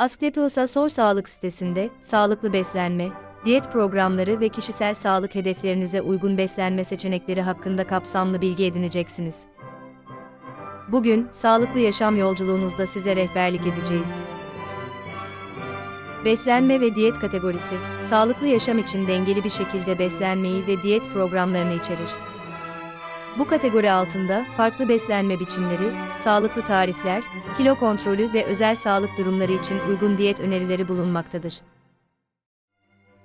Asklepios'a Sor Sağlık sitesinde sağlıklı beslenme, diyet programları ve kişisel sağlık hedeflerinize uygun beslenme seçenekleri hakkında kapsamlı bilgi edineceksiniz. Bugün sağlıklı yaşam yolculuğunuzda size rehberlik edeceğiz. Beslenme ve diyet kategorisi, sağlıklı yaşam için dengeli bir şekilde beslenmeyi ve diyet programlarını içerir. Bu kategori altında farklı beslenme biçimleri, sağlıklı tarifler, kilo kontrolü ve özel sağlık durumları için uygun diyet önerileri bulunmaktadır.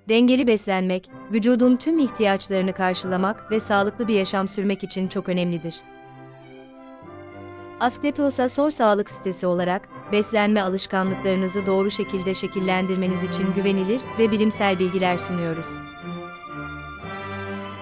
Dengeli beslenmek, vücudun tüm ihtiyaçlarını karşılamak ve sağlıklı bir yaşam sürmek için çok önemlidir. Asklepios'a Sor Sağlık sitesi olarak, beslenme alışkanlıklarınızı doğru şekilde şekillendirmeniz için güvenilir ve bilimsel bilgiler sunuyoruz.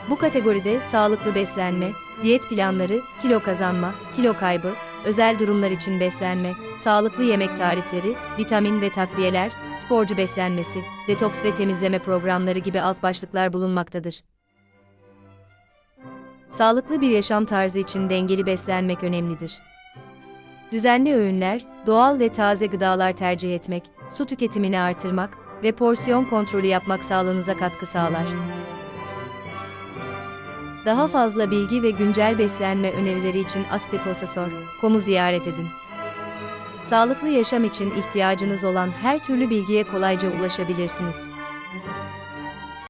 Bu kategoride sağlıklı beslenme, diyet planları, kilo kazanma, kilo kaybı, özel durumlar için beslenme, sağlıklı yemek tarifleri, vitamin ve takviyeler, sporcu beslenmesi, detoks ve temizleme programları gibi alt başlıklar bulunmaktadır. Sağlıklı bir yaşam tarzı için dengeli beslenmek önemlidir. Düzenli öğünler, doğal ve taze gıdalar tercih etmek, su tüketimini artırmak ve porsiyon kontrolü yapmak sağlığınıza katkı sağlar. Daha fazla bilgi ve güncel beslenme önerileri için asklepiosasor.com'u ziyaret edin. Sağlıklı yaşam için ihtiyacınız olan her türlü bilgiye kolayca ulaşabilirsiniz.